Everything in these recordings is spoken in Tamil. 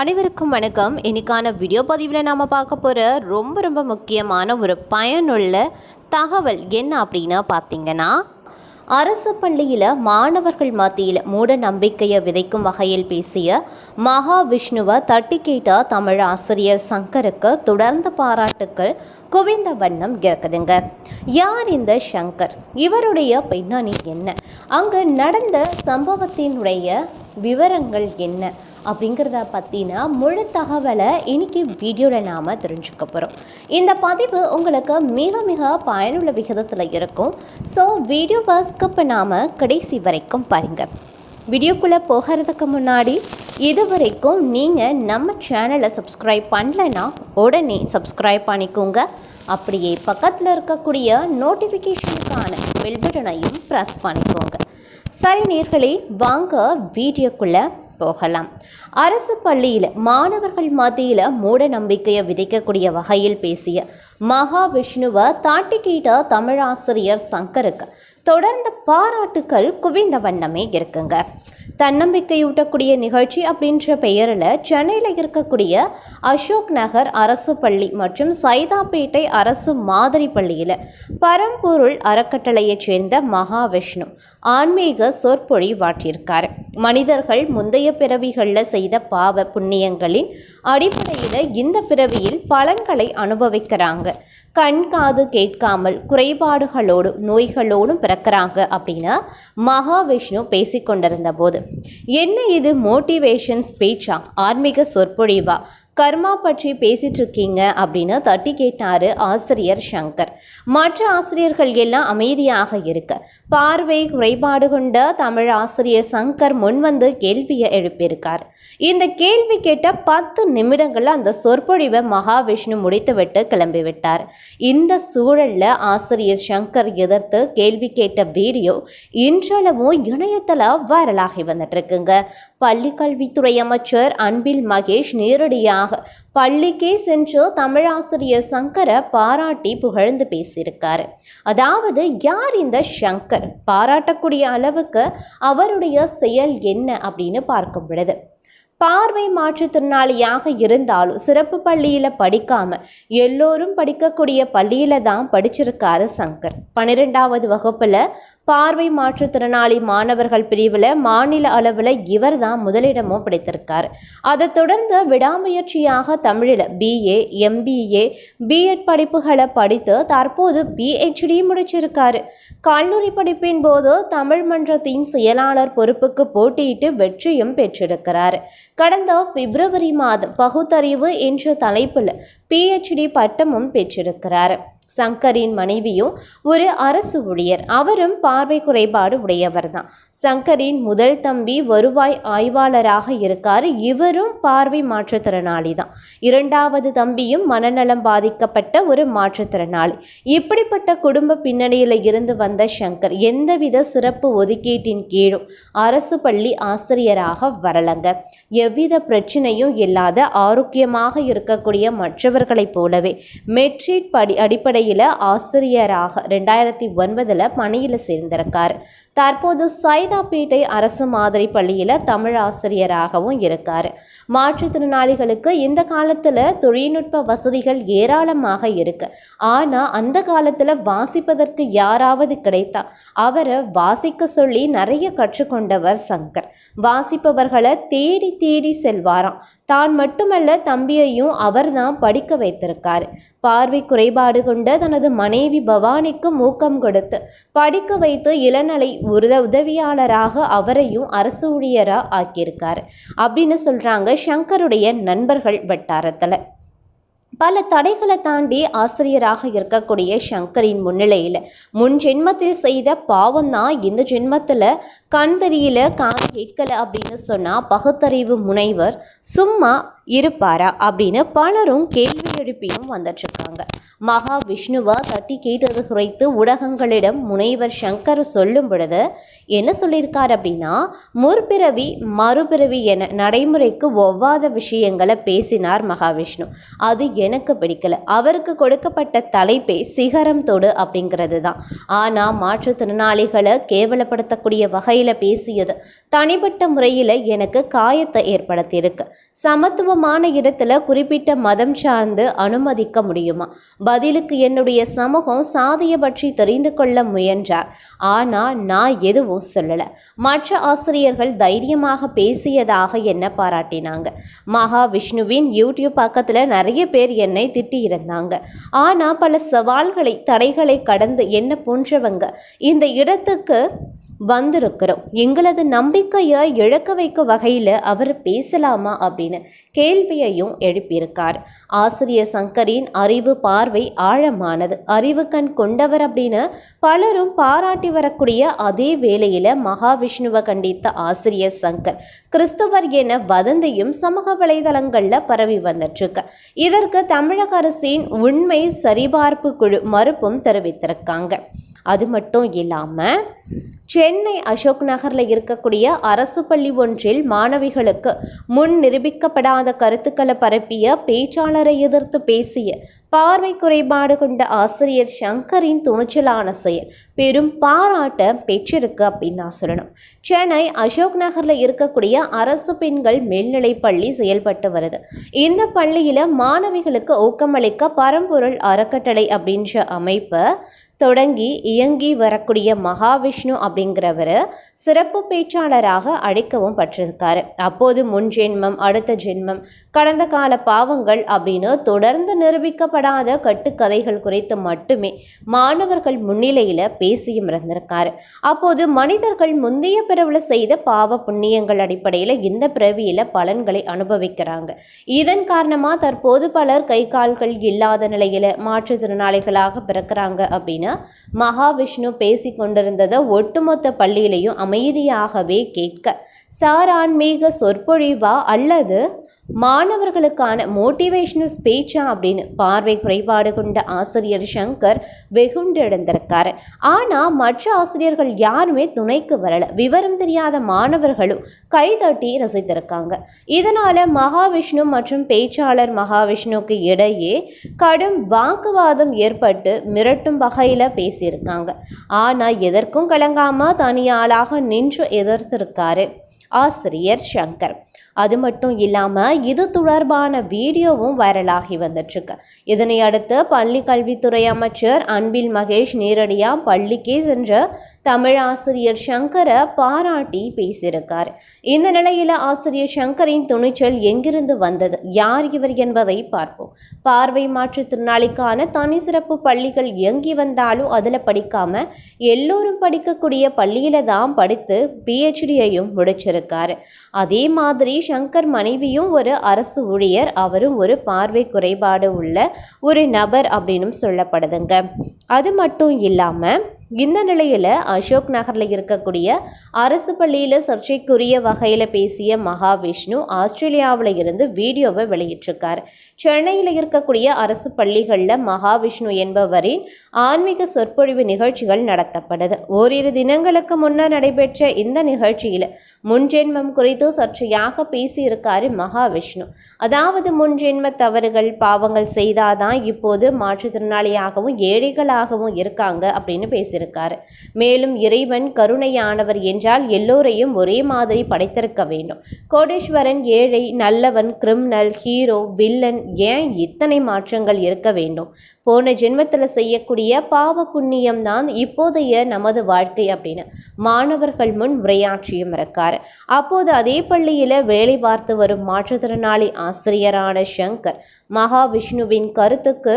அனைவருக்கும் வணக்கம். இன்னைக்கான வீடியோ பதிவில் நாம் பார்க்க போகிற ரொம்ப ரொம்ப முக்கியமான ஒரு பயனுள்ள தகவல் என்ன அப்படின்னு பார்த்தீங்கன்னா அரசு பள்ளியில் மாணவர்கள் மத்தியில் மூட நம்பிக்கையை விதைக்கும் வகையில் பேசிய மகாவிஷ்ணுவை தட்டி கேட்ட தமிழ் ஆசிரியர் சங்கருக்கு தொடர்ந்த பாராட்டுக்கள் குவிந்த வண்ணம் இருக்குதுங்க யார் இந்த சங்கர்? இவருடைய பின்னணி என்ன? அங்கு நடந்த சம்பவத்தினுடைய விவரங்கள் என்ன? அப்படிங்கிறத பற்றின முழு தகவலை இன்னைக்கு வீடியோவில் நாம் தெரிஞ்சுக்க போகிறோம் இந்த பதிவு உங்களுக்கு மிக மிக பயனுள்ள விகிதத்தில் இருக்கும். ஸோ வீடியோவை ஸ்கிப் பண்ணாமல் கடைசி வரைக்கும் பாருங்கள் வீடியோக்குள்ளே போகிறதுக்கு முன்னாடி இது வரைக்கும் நீங்கள் நம்ம சேனலை சப்ஸ்கிரைப் பண்ணலைன்னா உடனே சப்ஸ்கிரைப் பண்ணிக்கோங்க. அப்படியே பக்கத்தில் இருக்கக்கூடிய நோட்டிஃபிகேஷனுக்கான பெல் பட்டனையும் ப்ரெஸ் பண்ணிக்கோங்க. சரி நேர்களே வாங்க வீடியோக்குள்ளே போகலாம். அரசு பள்ளியில் மாணவர்கள் மத்தியில் மூட நம்பிக்கையை விதைக்கக்கூடிய வகையில் பேசிய மகாவிஷ்ணுவை தாட்டி கேட்ட தமிழாசிரியர் சங்கருக்கு தொடர்ந்த பாராட்டுக்கள் குவிந்த வண்ணமே இருக்குங்க. தன்னம்பிக்கையூட்டக்கூடிய நிகழ்ச்சி அப்படின்ற பெயரில் சென்னையில் இருக்கக்கூடிய அசோக் நகர் அரசு பள்ளி மற்றும் சைதாப்பேட்டை அரசு மாதிரி பள்ளியில் பரம்பொருள் அறக்கட்டளையைச் சேர்ந்த மகாவிஷ்ணு ஆன்மீக சொற்பொழிவாற்றியிருக்கார் மனிதர்கள் முந்தைய பிறவிகளில் செய்த பாவ புண்ணியங்களின் அடிப்படையில் இந்த பிறவியில் பலன்களை அனுபவிக்கிறாங்க. கண் காது கேட்காமல் குறைபாடுகளோடும் நோய்களோடும் பிறக்கிறாங்க அப்படின்னு மகாவிஷ்ணு பேசிக்கொண்டிருந்த போது என்ன இது? மோட்டிவேஷன் ஸ்பீச்சா? ஆன்மீக சொற்பொழிவா? கர்மா பற்றி பேசிட்டு இருக்கீங்க அப்படின்னு தட்டி கேட்டாரு ஆசிரியர் சங்கர். மற்ற ஆசிரியர்கள் எல்லாம் அமைதியாக இருக்க. பார்வை குறைபாடு கொண்ட தமிழ் ஆசிரியர் சங்கர் முன்வந்து கேள்வியை எழுப்பியிருக்கார். இந்த கேள்வி கேட்ட பத்து நிமிடங்களில் அந்த சொற்பொழிவை மகாவிஷ்ணு முடித்துவிட்டு கிளம்பிவிட்டார். இந்த சூழல்ல ஆசிரியர் சங்கர் எதிர்த்து கேள்வி கேட்ட வீடியோ இன்றளவும் இணையத்தில் வைரலாகி வந்துட்டு இருக்குங்க. பள்ளி கல்வித்துறை அமைச்சர் அன்பில் மகேஷ் நேரடியாக பள்ளிக்கே சென்று தமிழாசிரியர் சங்கரை பாராட்டி புகழ்ந்து பேசியிருக்காரு. அதாவது யார் இந்த சங்கர்? பாராட்டக்கூடிய அளவுக்கு அவருடைய செயல் என்ன அப்படின்னு பார்க்கும் பொழுது பார்வை மாற்றுத்திறனாளியாக இருந்தாலும் சிறப்பு பள்ளியில் படிக்காம எல்லோரும் படிக்கக்கூடிய பள்ளியில தான் படிச்சிருக்காரு சங்கர். பன்னிரெண்டாவது வகுப்புல பார்வை மாற்றுத்திறனாளி மாணவர்கள் பிரிவில் மாநில அளவில் இவர் தான் முதலிடமும் பிடித்திருக்கார். அதை தொடர்ந்து விடாமுயற்சியாக தமிழில் பிஏ எம்பிஏ பிஎட் படிப்புகளை படித்து தற்போது பிஹெச்டி முடிச்சிருக்கார். கல்லூரி படிப்பின் போது தமிழ் மன்றத்தின் செயலாளர் பொறுப்புக்கு போட்டியிட்டு வெற்றியும் பெற்றிருக்கிறார். கடந்த பிப்ரவரி மாதம் பகுத்தறிவு என்ற தலைப்பில் பிஹெச்டி பட்டமும் பெற்றிருக்கிறார். சங்கரின் மனைவியும் ஒரு அரசு ஊழியர். அவரும் பார்வை குறைபாடு உடையவர் தான் சங்கரின் முதல் தம்பி வருவாய் ஆய்வாளராக இருக்கார். இவரும் பார்வை மாற்றுத்திறனாளி தான் இரண்டாவது தம்பியும் மனநலம் பாதிக்கப்பட்ட ஒரு மாற்றுத்திறனாளி. இப்படிப்பட்ட குடும்ப பின்னணியில் இருந்து வந்த சங்கர் எந்தவித சிறப்பு ஒதுக்கீட்டின் கீழும் அரசு பள்ளி ஆசிரியராக வரலங்க. எவ்வித பிரச்சனையும் இல்லாத ஆரோக்கியமாக இருக்கக்கூடிய மற்றவர்களைப் போலவே மெட்ரிட் படி அடிப்படை அடிப்படையில் ஆசிரியராக ரெண்டாயிரத்தி ஒன்பதில் பணியில் சேர்ந்திருக்கார். தற்போது சைதாப்பேட்டை அரசு மாதிரி பள்ளியில் தமிழ் ஆசிரியராகவும் இருக்கார் மாற்றுத்திறனாளிகளுக்கு இந்த காலத்தில் தொழில்நுட்ப வசதிகள் ஏராளமாக இருக்கு. ஆனால் அந்த காலத்தில் வாசிப்பதற்கு யாராவது கிடைத்தா அவரை வாசிக்க சொல்லி நிறைய கற்றுக்கொண்டவர் சங்கர். வாசிப்பவர்களை தேடி தேடி செல்வாராம். தான் மட்டுமல்ல தம்பியையும் அவர்தான் படிக்க வைத்திருக்கார். பார்வை குறைபாடு கொண்ட தனது மனைவி பவானிக்கு ஊக்கம் கொடுத்து படிக்க வைத்து இளநலை உத உதவியாளராக அவரையும் அரசு ஊழியராக ஆக்கியிருக்கார். அப்படின்னு சொல்கிறாங்க சங்கருடைய நண்பர்கள் வட்டாரத்தில். பல தடைகளை தாண்டி ஆசிரியராக இருக்கக்கூடிய சங்கரின் முன்னிலையில் முன் ஜென்மத்தில் செய்த பாவம் தான் இந்த ஜென்மத்தில் கண் தெரியல காது கேட்கல அப்படின்னு சொன்னால் பகுத்தறிவு முனைவர் சும்மா இருப்பாரா அப்படின்னு பலரும் கேள்வி எழுப்பியும் வந்துட்டுருக்காங்க. மகா விஷ்ணுவை தட்டி கேட்டது குறைத்து ஊடகங்களிடம் முனைவர் சங்கர் சொல்லும் பொழுது என்ன சொல்லியிருக்கார் அப்படின்னா முற்பிறவி மறுபிறவி என நடைமுறைக்கு ஒவ்வாத விஷயங்களை பேசினார் மகாவிஷ்ணு. அது எனக்கு பிடிக்கல. அவருக்கு கொடுக்கப்பட்ட தலைப்பே சிகரம் தொடு அப்படிங்கிறது தான் ஆனால் மாற்றுத்திறனாளிகளை கேவலப்படுத்தக்கூடிய வகை முறையில் பேசியது. தனிப்பட்ட முறையில் எனக்கு காயத்தை ஏற்படுத்தியிருக்கு. சமத்துவமான இடத்துல குறிப்பிட்ட மதம் சார்ந்து அனுமதிக்க முடியுமா? பதிலுக்கு என்னுடைய சமூகம் சாதியை பற்றி தெரிந்து கொள்ள முயன்றார். ஆனால் நான் எதுவும் சொல்லலை. மற்ற ஆசிரியர்கள் தைரியமாக பேசியதாக என்ன பாராட்டினாங்க? மகா விஷ்ணுவின் யூடியூப் பக்கத்தில் நிறைய பேர் என்னை திட்டியிருந்தாங்க. ஆனால் பல சவால்களை தடைகளை கடந்து என்ன போன்றவங்க? இந்த இடத்துக்கு வந்திருக்கிறோம். எங்களது நம்பிக்கையை இழக்க வைக்க வகையில் அவர் பேசலாமா அப்படின்னு கேள்வியையும் எழுப்பியிருக்கார். ஆசிரியர் சங்கரின் அறிவு பார்வை ஆழமானது. அறிவு கண் கொண்டவர் அப்படின்னு பலரும் பாராட்டி வரக்கூடிய அதே வேளையில் மகாவிஷ்ணுவை கண்டித்த ஆசிரியர் சங்கர் கிறிஸ்தவர் என வதந்தியும் சமூக வலைதளங்களில் பரவி வந்துட்டுருக்கு. இதற்கு தமிழக அரசின் உண்மை சரிபார்ப்பு குழு மறுப்பும் தெரிவித்திருக்காங்க. அது மட்டும் இல்லாமல் சென்னை அசோக் நகரில் இருக்கக்கூடிய அரசு பள்ளி ஒன்றில் மாணவிகளுக்கு முன் நிரூபிக்கப்படாத கருத்துக்களை பரப்பிய பேச்சாளரை எதிர்த்து பேசிய பார்வை குறைபாடு கொண்ட ஆசிரியர் சங்கரின் துணிச்சலான செயல் பெரும் பாராட்ட பெற்றிருக்கு அப்படின்னு நான் சொல்லணும். சென்னை அசோக் நகரில் இருக்கக்கூடிய அரசு பெண்கள் மேல்நிலை பள்ளி செயல்பட்டு வருது. இந்த பள்ளியில் மாணவிகளுக்கு ஊக்கமளிக்க பரம்பொருள் அறக்கட்டளை அப்படின்ற அமைப்பை தொடங்கி இயங்கி வரக்கூடிய மகாவிஷ்ணு அப்படிங்கிறவர் சிறப்பு பேச்சாளராக அழைக்கவும் பட்டிருக்காரு. அப்போது முன் ஜென்மம் அடுத்த ஜென்மம் கடந்த கால பாவங்கள் அப்படின்னு தொடர்ந்து நிரூபிக்கப்படாத கட்டுக்கதைகள் குறித்து மட்டுமே மாணவர்கள் முன்னிலையில் பேசியும் இருந்திருக்காரு. அப்போது மனிதர்கள் முந்தைய பிறவில் செய்த பாவ புண்ணியங்கள் அடிப்படையில் இந்த பிறவியில் பலன்களை அனுபவிக்கிறாங்க. இதன் காரணமாக தற்போது பலர் கை கால்கள் இல்லாத நிலையில் மாற்றுத்திறனாளிகளாக பிறக்கிறாங்க அப்படின்னு மகாவிஷ்ணு பேசி கொண்டிருந்ததை ஒட்டுமொத்த பள்ளியிலையும் அமைதியாகவே கேட்க சாரான்மீக சொற்பொழிவா அல்லது மாணவர்களுக்கான மோட்டிவேஷனல் ஸ்பீச்சா அப்படின்னு பார்வை குறைபாடு கொண்ட ஆசிரியர் சங்கர் வெகுண்டெழுந்திருக்காரு ஆனால் மற்ற ஆசிரியர்கள் யாருமே துணைக்கு வரல. விவரம் தெரியாத மாணவர்களும் கைதட்டி ரசித்திருக்காங்க. இதனால் மகாவிஷ்ணு மற்றும் பேச்சாளர் மகாவிஷ்ணுக்கு இடையே கடும் வாக்குவாதம் ஏற்பட்டு மிரட்டும் வகையில் பேசியிருக்காங்க. ஆனால் எதற்கும் கலங்காமல் தனியாளாக நின்று எதிர்த்திருக்காரு. ஆசிரியர் சங்கர். அது மட்டும் இல்லாமல் இது தொடர்பான வீடியோவும் வைரலாகி வந்துட்டுருக்கு. இதனை அடுத்து பள்ளி கல்வித்துறை அமைச்சர் அன்பில் மகேஷ் நேரடியாக பள்ளிக்கே சென்ற தமிழ் ஆசிரியர் சங்கரை பாராட்டி பேசியிருக்கார். இந்த நிலையில் ஆசிரியர் சங்கரின் துணிச்சல் எங்கிருந்து வந்தது? யார் இவர் என்பதை பார்ப்போம். பார்வை மாற்றுத்திறனாளிக்கான தனி சிறப்பு பள்ளிகள் இயங்கி வந்தாலும் அதில் படிக்காம எல்லோரும் படிக்கக்கூடிய பள்ளியில தான் படித்து பிஹெச்டியையும் முடிச்சிருக்காரு. அதே மாதிரி சங்கர் மனைவியும் ஒரு அரசு ஊழியர் அவரும் ஒரு பார்வை குறைபாடு உள்ள ஒரு நபர் அப்படின்னும் சொல்லப்படுதுங்க. அது மட்டும் இல்லாமல் இந்த நிலையில் அசோக் நகரில் இருக்கக்கூடிய அரசு பள்ளியில் சர்ச்சைக்குரிய வகையில் பேசிய மகாவிஷ்ணு ஆஸ்திரேலியாவில் இருந்து வீடியோவை வெளியிட்டிருக்கார். சென்னையில் இருக்கக்கூடிய அரசு பள்ளிகளில் மகாவிஷ்ணு என்பவரின் ஆன்மீக சொற்பொழிவு நிகழ்ச்சிகள் நடத்தப்படுது. ஓரிரு தினங்களுக்கு முன்னர் நடைபெற்ற இந்த நிகழ்ச்சியில் முன்ஜென்மம் குறித்து சர்ச்சையாக பேசியிருக்காரு மகாவிஷ்ணு. அதாவது முன்ஜென்ம தவறுகள் பாவங்கள் செய்தாதான் இப்போது மாற்றுத்திறனாளியாகவும் ஏழைகளாகவும் இருக்காங்க அப்படின்னு பேசி படைத்திருக்கார் மேலும் இறைவன் கருணையானவர் என்றால் எல்லோரையும் ஒரே மாதிரி படைத்திருக்க வேண்டும். கோடீஸ்வரன் ஏழை நல்லவன் கிரிமினல் ஹீரோ வில்லன் ஏன் இத்தனை மாற்றங்கள் இருக்க வேண்டும்? போன ஜென்மத்தில் செய்யக்கூடிய பாவ புண்ணியம் தான் இப்போதைய நமது வாழ்க்கை அப்படின்னு மாணவர்கள் முன் உரையாற்றியும் இருக்காரு. அப்போது அதே பள்ளியில் வேலை பார்த்து வரும் மாற்றுத்திறனாளி ஆசிரியரான சங்கர் மகாவிஷ்ணுவின் கருத்துக்கு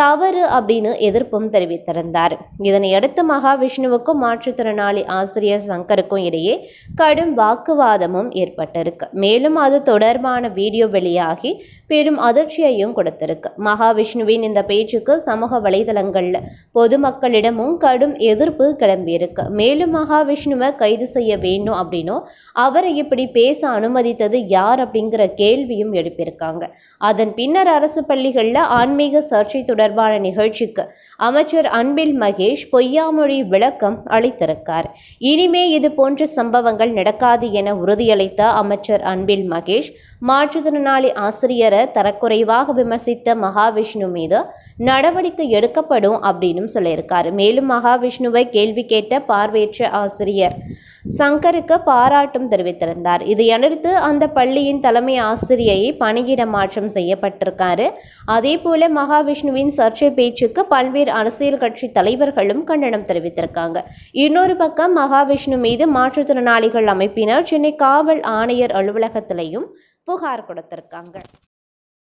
தவறு அப்படின்னு எதிர்ப்பும் தெரிவித்திருந்தார். இதனையடுத்து மகாவிஷ்ணுவுக்கும் மாற்றுத்திறனாளி ஆசிரியர் சங்கருக்கும் இடையே கடும் வாக்குவாதமும் ஏற்பட்டிருக்கு. மேலும் அது தொடர்பான வீடியோ வெளியாகி பெரும் அதிர்ச்சியையும் கொடுத்திருக்கு. மகாவிஷ்ணுவின் இந்த பேச்சுக்கு சமூக வலைதளங்களில் பொதுமக்களிடமும் கடும் எதிர்ப்பு கிளம்பியிருக்கு. மேலும் மகாவிஷ்ணுவை கைது செய்ய வேண்டும் அப்படின்னும் அவரை இப்படி பேச அனுமதித்தது யார் அப்படிங்கிற கேள்வியும் எழுப்பியிருக்காங்க. அதன் பின்னர் அரசு பள்ளிகளில் ஆன்மீக சர்ச்சை தொடர் தொடர்பான நிகழ்ச்சிக்கு அமைச்சர் அன்பில் மகேஷ் பொய்யாமொழி விளக்கம் அளித்திருக்கார். இனிமே இது போன்ற சம்பவங்கள் நடக்காது என உறுதியளித்த அமைச்சர் அன்பில் மகேஷ் மாற்றுத்திறனாளி ஆசிரியரை தரக்குறைவாக விமர்சித்த மகாவிஷ்ணு மீது நடவடிக்கை எடுக்கப்படும் அப்படின்னு சொல்லியிருக்காரு. மேலும் மகாவிஷ்ணுவை கேள்வி கேட்ட பார்வையற்ற ஆசிரியர் சங்கருக்கு பாராட்டும் தெரிவித்திருந்தார். இதையடுத்து அந்த பள்ளியின் தலைமை ஆசிரியையை பணியிட மாற்றம் செய்யப்பட்டிருக்காரு. அதே போல மகாவிஷ்ணுவின் சர்ச்சை பேச்சுக்கு பல்வேறு அரசியல் கட்சி தலைவர்களும் கண்டனம் தெரிவித்திருக்காங்க. இன்னொரு பக்கம் மகாவிஷ்ணு மீது மாற்றுத்திறனாளிகள் அமைப்பினர் சென்னை காவல் ஆணையர் அலுவலகத்திலையும் புகார் கொடுத்திருக்காங்க.